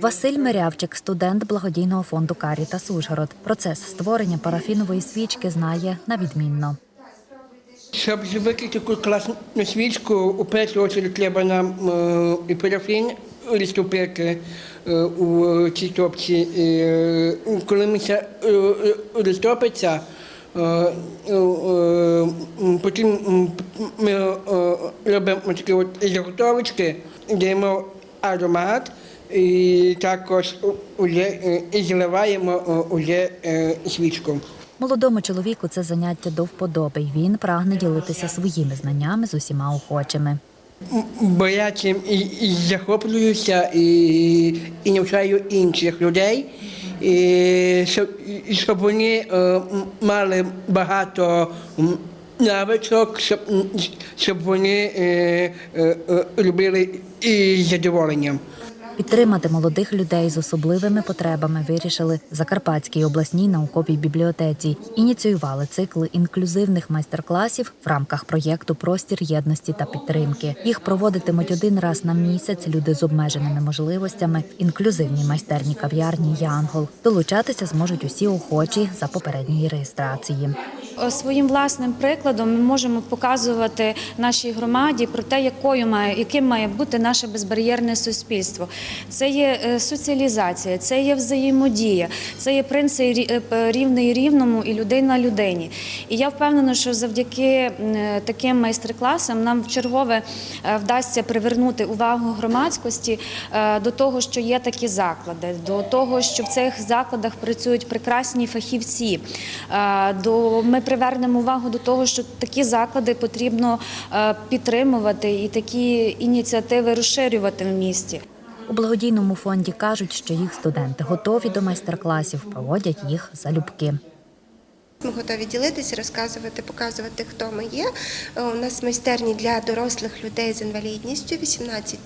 Василь Мирявчик, студент благодійного фонду Карітас Ужгород. Процес створення парафінової свічки знає на відмінно. Щоб зробити таку класну свічку, у першу чергу треба нам е, і парафін розтопити е, у цій топці. Е, коли ми це розтопиться, потім ми робимо такі от заготовочки, даємо аромат і також уже е, і заливаємо е, уже е, свічку. Молодому чоловіку це заняття до вподоби. й Він прагне ділитися своїми знаннями з усіма охочими. Бо я цим і, і захоплююся і, і навчаю інших людей, і, щоб, щоб вони е, мали багато навичок, щоб, щоб вони е, е, е, робили із задоволенням. Підтримати молодих людей з особливими потребами вирішили Закарпатській обласній науковій бібліотеці. Ініціювали цикли інклюзивних майстер-класів в рамках проєкту Простір єдності та підтримки. Їх проводитимуть один раз на місяць люди з обмеженими можливостями в інклюзивній майстерні кав'ярні Янгол. Долучатися зможуть усі охочі за попередньої реєстрації. Е, Своїм власним прикладом ми можемо показувати нашій громаді про те, якою має яким має бути наше безбар'єрне суспільство. Це є е, соціалізація, це є взаємодія, це є принцип е, рівний рівному і людей на людині. І я впевнена, що завдяки таким майстер-класам нам вчергове е, вдасться привернути увагу громадськості до того, що є такі заклади, до того, що в цих закладах працюють прекрасні фахівці. До ми привернемо увагу до того, що такі заклади потрібно е, підтримувати і такі ініціативи розширювати в місті. У благодійному фонді кажуть, що їх студенти готові до майстер-класів, проводять їх залюбки. Ми готові ділитися, розказувати, показувати, хто ми є. Е, У нас майстерні для дорослих людей з інвалідністю 18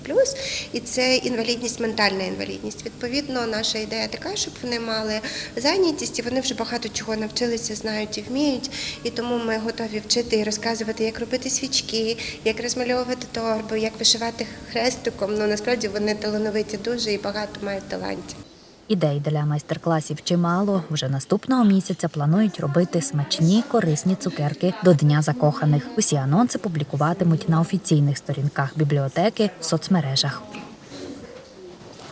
і це інвалідність, ментальна інвалідність. Відповідно, наша ідея така, щоб вони мали зайнятість, і вони вже багато чого навчилися, знають і вміють. І тому ми готові вчити і розказувати, як робити свічки, як розмальовувати торби, як вишивати хрестиком. Ну насправді вони талановиті дуже і багато мають талантів. Ідей для майстер-класів чимало. Вже наступного місяця планують робити смачні корисні цукерки до Дня закоханих. Усі анонси публікуватимуть на офіційних сторінках бібліотеки в соцмережах.